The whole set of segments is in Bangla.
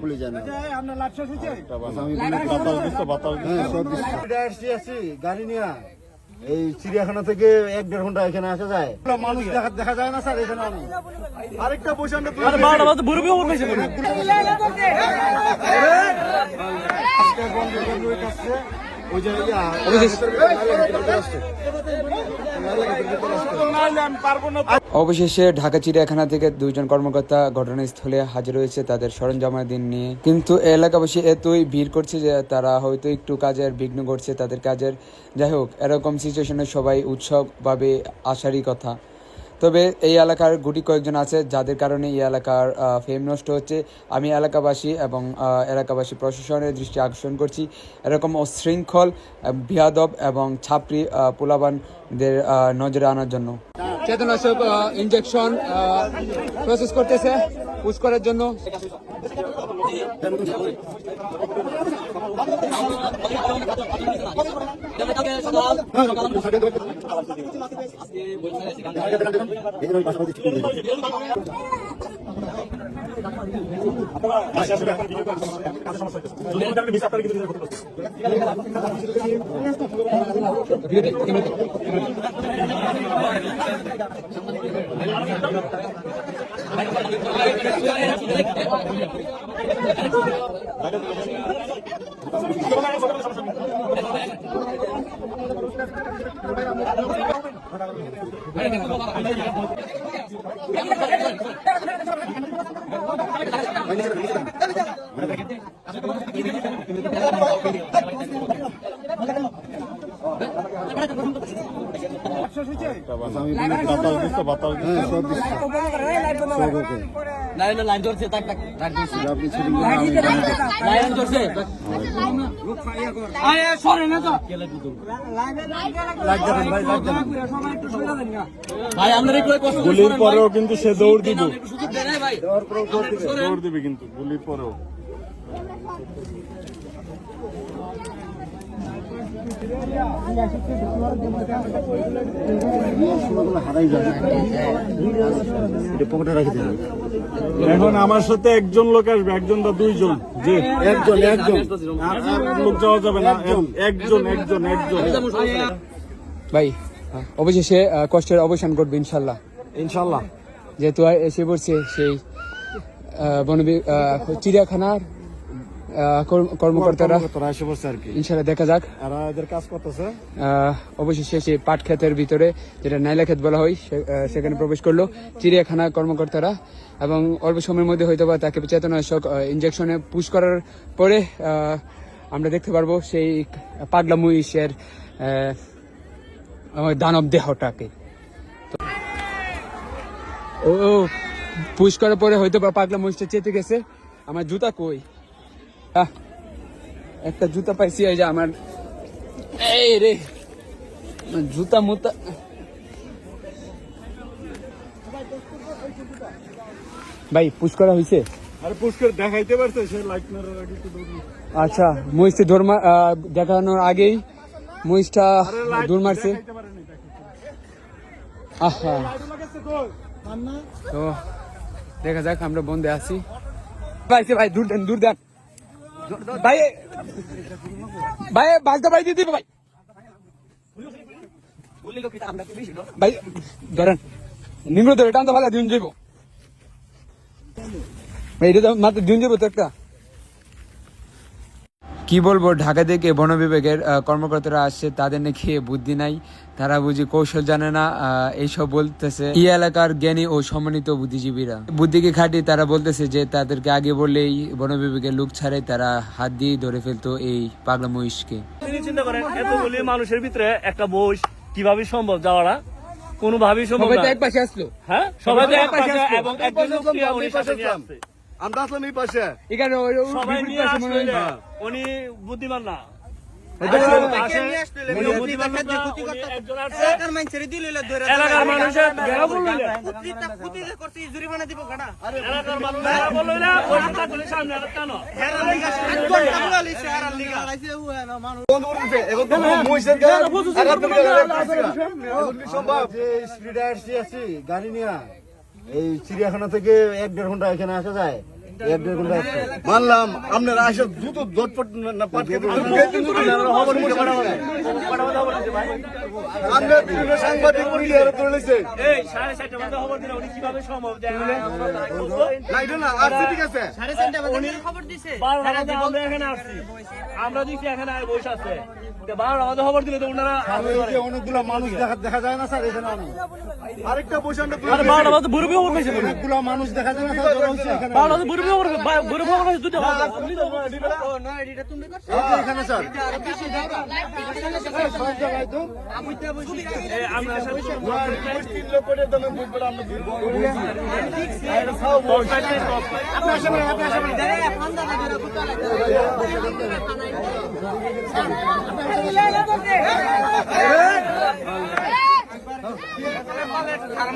খুলে যায় না আচ্ছা, হ্যাঁ গাড়ি নিয়ে এই চিড়িয়াখানা থেকে এক দেড় ঘণ্টা এখানে আসা যায় মানুষ দেখা দেখা যায় না স্যার এখানে আমি আরেকটা বুড়ো ইয়া অবশেষে ঢাকা চিড়িয়াখানা থেকে দুইজন কর্মকর্তা ঘটনাস্থলে হাজির হয়েছে তাদের সরঞ্জামাদিন নিয়ে কিন্তু এলাকাবাসী এতই ভিড় করছে যে তারা হয়তো একটু কাজের বিঘ্ন করছে তাদের কাজের যাই হোক এরকম সিচুয়েশনে সবাই উৎসবভাবে আসারই কথা তবে এই এলাকার গুটি কয়েকজন আছে যাদের কারণে এই এলাকার ফেম নষ্ট হচ্ছে। আমি এলাকাবাসী এবং এলাকাবাসী প্রশাসনের দৃষ্টি আকর্ষণ করছি। এরকম অশৃঙ্খল বিয়াদব এবং আহ, পোলাবানদের নজরে আনার জন্য। চেতনাশক ইনজেকশন প্রসেস করতেছে। পুশ করার জন্য। লাভ বলি বাতাস দিচ্ছ। হ্যাঁ সব দিচ্ছি। সব ওকে লাইন লাইন ধরছে তাক তাক আপনি ছিলেন লাইন ধরছে আরে সরে না তো। ভাই লাগ দেবেন ভাই আমরা একটু কষ্ট গুলির পরেও কিন্তু সে দৌড় দিব। না ভাই। দৌড় দিবে কিন্তু গুলির পরেও। এখন আমার সাথে একজন লোক আসবে একজন বা দুইজন। যে একজন একজন। লোক যাওয়া যাবে না একজন। একজন একজন ভাই অবশেষে কষ্টের অবসান করবে ইনশাল্লাহ। ইনশাল্লাহ। যেহেতু আর এসে পড়ছে সেই আহ, বন বি- আহ, চিড়িয়াখানার কর্মকর্তারা। তোরা এসে বসছে আর কি। ইনশাল্লাহ দেখা যাক। আর এদের কাজ করতেছে। অবশেষে সেই পাট ক্ষেতের ভিতরে যেটা নাইলা ক্ষেত বলা হয় সেখানে প্রবেশ করল। চিড়িয়াখানা কর্মকর্তারা এবং অল্প সময়ের মধ্যে হয়তো বা তাকে চেতনাশক ইঞ্জেকশনে পুশ করার পরে আমরা দেখতে পারব সেই পাগলা আমার দানব দেহটাকে। ও পুশ করার পরে হয়তো বা পাগলা মহিষটা চেতে গেছে। আমার জুতা কই? একটা জুতা পাইছি এই যে আমার। এই রে জুতা মুতা। ভাই পুশ করা হয়েছে আর পুষ্কর দেখাইতে পারছে সে লাইট মারার আগে একটু আচ্ছা মহিষটি দৌড় দেখানোর আগেই মহিষটা দৌড় মারছে। আহা। তো দেখা যাক আমরা বন্ধে আছি। ভাই দূর দেন দূর দেন। ভাই ভাই বাসটা ভাই, দিয়ে দিবে ভাই। ভাই, ধরেন নিম্ন ধরে টান তো ভালো দিন যাইব এটা মাত্র দিন যাব তো একটা। কি বলব ঢাকা থেকে বন বিভাগের কর্মকর্তারা আসছে তাদের নাকি বুদ্ধি নাই তারা বুঝি কৌশল জানে না এইসব বলতেছে। এই এলাকার জ্ঞানী ও সম্মানিত বুদ্ধিজীবীরা। বুদ্ধিকে খাটি তারা বলতেছে যে তাদেরকে আগে বললেই বন বিভাগের লোক ছাড়াই তারা হাত দিয়ে ধরে ফেলতো এই পাগলা মহিষকে। তিনি চিন্তা করেন এতগুলি মানুষের ভিতরে একটা বই কীভাবে সম্ভব যাওয়াটা? কোনোভাবেই সম্ভব সবাই না। তো এক পাশে আসলো। হ্যাঁ? সবাই তো এক পাশে পাশে আসলো। এবং একজন লোক উনি সাথে আসছে। আমরা আসলাম এই পাশে। এখানে সবাই নিয়ে আসলে উনি বুদ্ধিমান না। এলাকার মানুষের। এলাকার মানুষ সামনে কেন? গাড়ি নিয়ে এই চিড়িয়াখানা থেকে এক দেড় ঘণ্টা এখানে আসা যায়। মানলাম আপনারা আসে দ্রুত দটপট না পাটকে আমরা সাংবাদিক মিডিয়ার ধরে লইছে এই সাড়ে চারটা বাজে খবর দিলে উনি কীভাবে সম্ভব যে না এটা না আর ঠিক আছে। বারোটা বাজে আমরা এখানে আসছি। আমরা দেখছি এখানে বসে আছে। তো বারোটা বাজে খবর দিলে তো ওনারা এই যে অনেকগুলো মানুষ দেখা দেখা যায় না স্যার এখানে অনেক। আরেকটা বসে অনেকগুলো মানুষ দেখা যায় না স্যার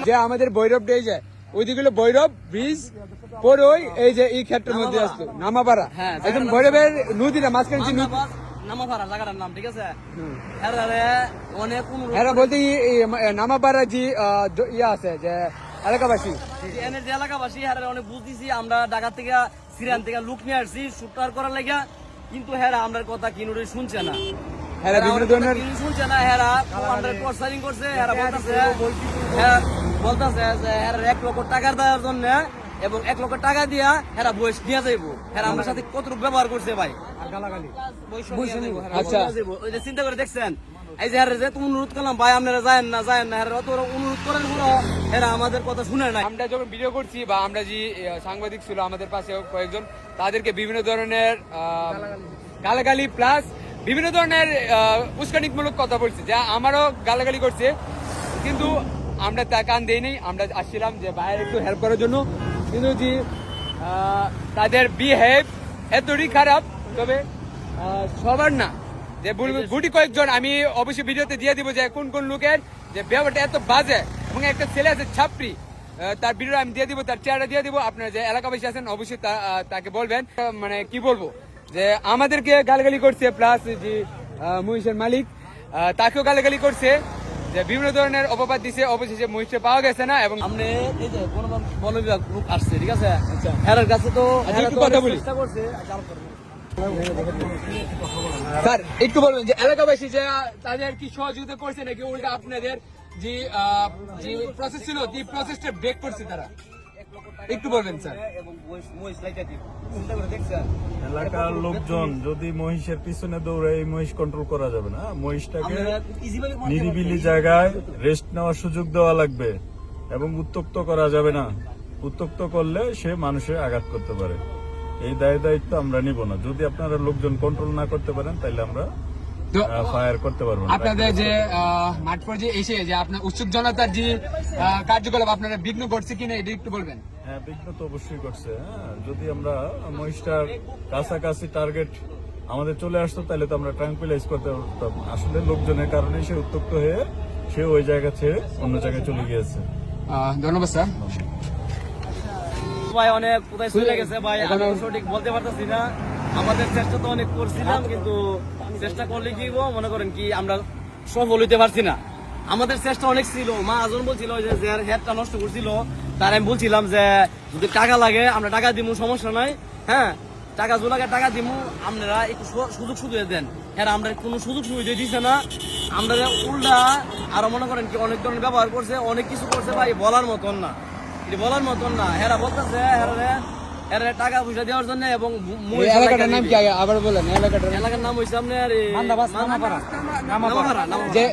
যে আমাদের ভৈরব ডে যায় ওইদিকে হলো ভৈরব ব্রিজ পরে ওই এই যে এই ক্ষেত্রের মধ্যে আসতো নামাপাড়া। একদম ভৈরবের নদীটা মাঝখানে যে নদী নামাপাড়া জায়গাটার নাম ঠিক আছে? অনেক অনুরোধ বলতে নামাপাড়া যে আছে যে এলাকাবাসী। এলাকাবাসী হ্যাঁ অনেক বুঝতেছি আমরা ঢাকা থেকে সিরিয়ান থেকে লুক নিয়ে আসছি শুটার করার লাগা কিন্তু হ্যাঁ আমরা কথা কিনুরে শুনছে না। বিভিন্ন ধরনের শুনছে না কমান্ডার করছে হ্যাঁ বলতেছে যে হেরা এক লক্ষ টাকা দেওয়ার জন্য এবং এক লক্ষ টাকা দিয়া হেরা বয়স নিয়ে যাইবো। হেরা আমার সাথে কতটুকু ব্যবহার করছে ভাই? আচ্ছা। চিন্তা করে দেখছেন? এই যে হেরা যে তুমি অনুরোধ করলাম ভাই আপনারা যায় না যায় না অত অনুরোধ করেন পুরো হেরা আমাদের কথা শুনে নাই। আমরা যখন ভিডিও করছি বা আমরা যে সাংবাদিক ছিল আমাদের পাশে কয়েকজন তাদেরকে বিভিন্ন ধরনের গালাগালি। প্লাস বিভিন্ন ধরনের আহ, উস্কানিমূলক কথা বলছে যা আমারও গালাগালি করছে। কিন্তু আমরা তা কান দেই নাই আমরা আসছিলাম যে বাইরে একটু হেল্প করার জন্য। কিন্তু যে তাদের বিহেভ এতই খারাপ তবে সবার না। যে গুটি কয়েকজন আমি অবশ্যই ভিডিওতে দিয়ে দিব যে কোন কোন লোকের যে ব্যবহারটা এত বাজে। এবং একটা ছেলে আছে ছাপড়ি তার ভিডিও আমি দিয়ে দিব তার চেহারা দিয়ে দিব। আপনারা যে এলাকাবাসী আছেন অবশ্যই তাকে বলবেন। মানে কি বলব? যে আমাদেরকে গালাগালি করছে প্লাস যে মহিষের মালিক তাকেও গালাগালি করছে। যে বিভিন্ন ধরনের অপবাদ দিছে অবশেষে মহিষে পাওয়া গেছে না এবং আমরা এই যে বন বিভাগ লোক আসছে ঠিক আছে হেরার কাছে তো আচ্ছা, একটু তো কথা বলি। চেষ্টা করছে আচ্ছা। স্যার একটু বলবেন যে এলাকাবাসী যে তাদের কি সহযোগিতা করছে নাকি উল্টা আপনাদের যে প্রসেস ছিল যে প্রসেসটা ব্রেক করছে তারা একটু বলবেন স্যার। এলাকার লোকজন যদি মহিষের পিছনে দৌড়ে এই মহিষ কন্ট্রোল করা যাবে না মহিষটাকে নিরিবিলি জায়গায় রেস্ট নেওয়ার সুযোগ দেওয়া লাগবে এবং উত্তক্ত করা যাবে না। উত্তক্ত করলে সে মানুষে আঘাত করতে পারে। এই দায় দায়িত্ব আমরা নিব না। যদি আপনারা লোকজন কন্ট্রোল না করতে পারেন তাহলে আমরা ফায়ার করতে পারব আপনাদের যে মাঠ পর্যায়ে এসে যে আপনার উৎসুক জনতার যে কার্যকলাপ আপনারা বিঘ্ন করছে কিনা এটা একটু বলবেন। হ্যাঁ বিঘ্ন তো অবশ্যই করছে হ্যাঁ। যদি আমরা মহিষটার কাছাকাছি টার্গেট আমাদের চলে আসতো তাহলে তো আমরা ট্রাঙ্কুলাইজ করতে পারতাম। আসলে লোকজনের কারণে সে উত্তক্ত হয়ে সে ওই জায়গা ছেড়ে অন্য জায়গায় চলে গিয়েছে। ধন্যবাদ স্যার। ভাই অনেক কোথায় চলে গেছে ভাই। আমি সঠিক বলতে পারতেছি না। আমাদের চেষ্টা তো অনেক করছিলাম, কিন্তু চেষ্টা করলে কি মনে করেন কি আমরা সফল হইতে পারছি না। আমাদের চেষ্টা অনেক ছিল। মা আজন বলছিল যে হেডটা নষ্ট করছিল, তার আমি বলছিলাম যে, যদি টাকা লাগে, আমরা টাকা দিব সমস্যা নাই হ্যাঁ? টাকা লাগে টাকা দিব আপনারা একটু সুযোগ সুবিধা দেন। হ্যাঁ আমরা কোনো সুযোগ সুবিধা দিছে না। আমরা উল্টা আরও মনে করেন কি, অনেক ধরনের ব্যবহার করছে, অনেক কিছু করছে ভাই, বলার মতন না। বলার মতন না। হেরা বলতেছে হেরা টাকা পয়সা দেওয়ার জন্য এবং এলাকাটার নাম কি? আবার বলেন এলাকাটার এলাকার নাম হয়েছে আপনার নামাপাড়া। যে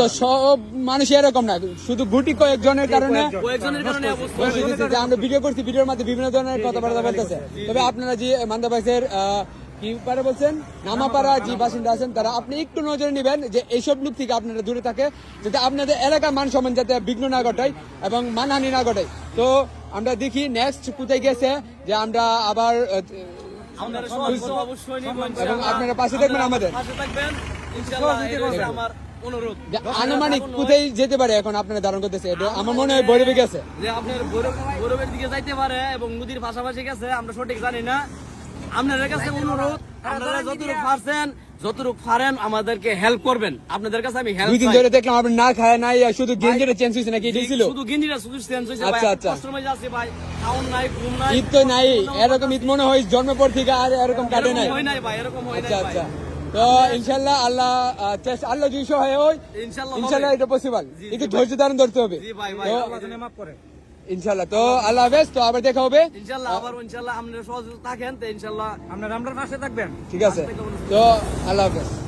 তো সব মানুষ এরকম না শুধু গুটি কয়েকজনের কারণে কয়েকজনের কারণে অবস্থা। বসে দিচ্ছে যে আমরা ভিডিও করছি ভিডিওর মধ্যে বিভিন্ন ধরনের কথাবার্তা বলতেছে। তবে আপনারা যে মান্দাবাসের কি পারে বলছেন? নামাপাড়া যে বাসিন্দা আছেন তারা আপনি একটু নজরে নেবেন যে এইসব লোক থেকে আপনারা দূরে থাকে যাতে আপনাদের এলাকার মান সম্মান যাতে বিঘ্ন না ঘটায় এবং মানহানি না ঘটায়। তো আমরা দেখি নেক্সট কোথায় গেছে যে আমরা আবার এবং আপনারা পাশে থাকবেন আমাদের। আনুমানিক কোথায় যেতে পারে এখন আপনারা ধারণ করতেছে এটা আমার মনে হয় বৈরবে গেছে। যে আপনার গৌরব গৌরবের দিকে যাইতে পারে এবং নদীর পাশাপাশি গেছে আমরা সঠিক জানি না। আপনাদের কাছে অনুরোধ আপনারা যতটুকু পারছেন যতটুকু পারেন আমাদেরকে হেল্প করবেন। আপনাদের কাছে আমি হেল্প দুই দিন ধরে দেখলাম আপনি না খায় নাই শুধু গেঞ্জিটা চেঞ্জ হয়েছে নাকি এটাই ছিল? শুধু গিঞ্জিটা শুধু চেঞ্জ হয়েছে আচ্ছা, আচ্ছা। আছি ভাই। খাওন নাই ঘুম নাই। ঈদ তো নাই এরকম ঈদ মনে হয় জন্মের পর থেকে আর এরকম কাটে নাই। হয় নাই ভাই এরকম হয় আচ্ছা নাই ভাই। আচ্ছা। তো ইনশাল্লাহ আল্লাহ চেষ্টা আল্লাহ যদি সহায় হয় ইনশাল্লাহ। এটা পসিবল একটু ধৈর্য ধারণ ধরতে হবে। জি ভাই ভাই আল্লাহ যেন মাফ করে। ইনশাল্লাহ তো আল্লাহ হাফেজ তো আবার দেখা হবে। ইনশাল্লাহ আবার ইনশাল্লাহ আপনারা সহযোগিতা থাকেন তো ইনশাল্লাহ আপনারা আমরা পাশে থাকবেন। ঠিক আছে। তো আল্লাহ হাফেজ।